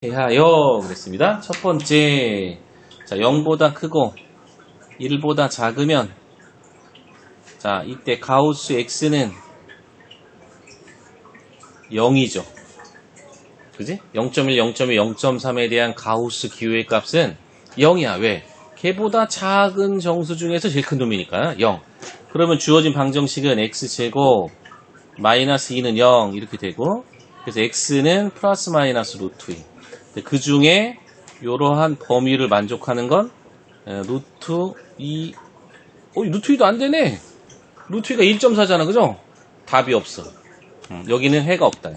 대하여 그랬습니다. 첫 번째, 자, 0보다 크고 1보다 작으면 자, 이때 가우스 x는 0이죠. 그지? 0.1, 0.2, 0.3에 대한 가우스 기호의 값은 0이야. 왜? 걔보다 작은 정수 중에서 제일 큰 놈이니까 0. 그러면 주어진 방정식은 x제곱 마이너스 2는 0 이렇게 되고 그래서 x는 플러스 마이너스 루트 2. 그 중에 이러한 범위를 만족하는 건 에, 루트 2. 어, 루트 2도 안 되네. 루트 2가 1.4잖아. 그죠? 답이 없어. 음, 여기는 해가 없다.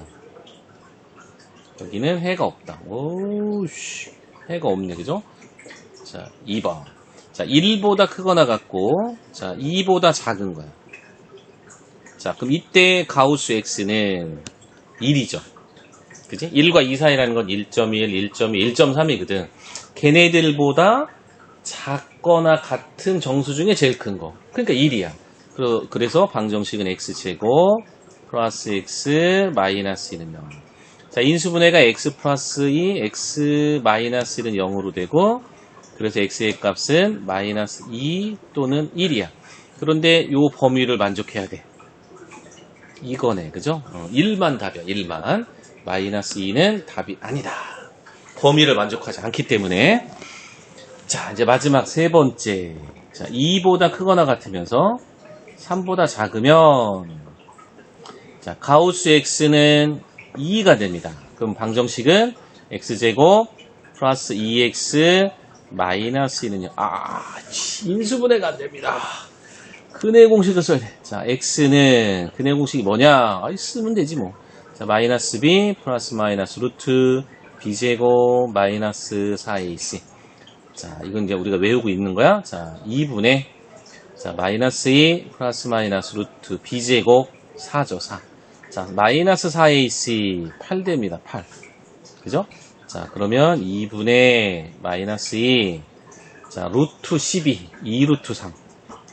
여기는 해가 없다. 오우씨. 해가 없네. 그죠? 자, 2번. 자, 1보다 크거나 같고, 자, 2보다 작은 거야. 자, 그럼 이때 가우스 x는 1이죠. 그지? 1과 2 사이라는 건 1.1, 1.2, 1.3이거든. 걔네들보다 작거나 같은 정수 중에 제일 큰 거. 그러니까 1이야. 그래서 방정식은 x제곱 플러스 x 마이너스 1은 0. 자, 인수분해가 x 플러스 2, x 마이너스 1은 0으로 되고 그래서 x의 값은 마이너스 2 또는 1이야. 그런데 요 범위를 만족해야 돼. 이거네. 그죠? 어, 1만 답이야. 1만. 마이너스 2는 답이 아니다. 범위를 만족하지 않기 때문에. 자, 이제 마지막 세 번째. 자, 2보다 크거나 같으면서 3보다 작으면 자, 가우스 x는 2가 됩니다. 그럼 방정식은 x제곱 플러스 2x 마이너스 2는요. 아, 인수분해가 안 됩니다. 근해 공식을 써야 돼. 자, x는 근해 공식이 뭐냐? 아, 쓰면 되지 뭐. 자, 마이너스 b 플러스 마이너스 루트 b제곱 마이너스 4ac. 자, 이건 이제 우리가 외우고 있는 거야. 자, 2분의 자, 마이너스 2 플러스 마이너스 루트 b제곱 4죠, 4. 자, 마이너스 4ac 8 됩니다, 8. 그죠? 자, 그러면 2분의 마이너스 2. 자, 루트 12, 2루트 3.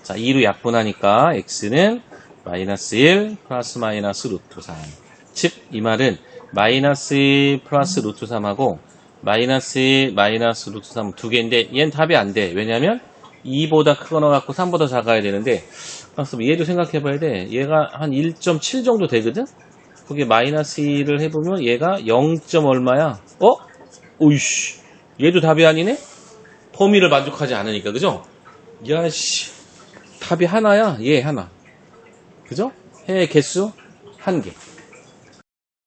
자, 2로 약분하니까 x는 마이너스 1 플러스 마이너스 루트 3. 즉, 이 말은 마이너스 1 플러스 루트 3하고 마이너스 1 마이너스 루트 3 두 개인데 얘는 답이 안 돼. 왜냐면 2보다 크거나 같고 3보다 작아야 되는데 그럼 얘도 생각해 봐야 돼. 얘가 한 1.7 정도 되거든? 거기에 마이너스 1을 해보면 얘가 0. 얼마야? 어? 오이씨. 얘도 답이 아니네? 범위를 만족하지 않으니까, 그죠? 야씨. 답이 하나야? 얘 하나. 그죠? 해 개수 한 개.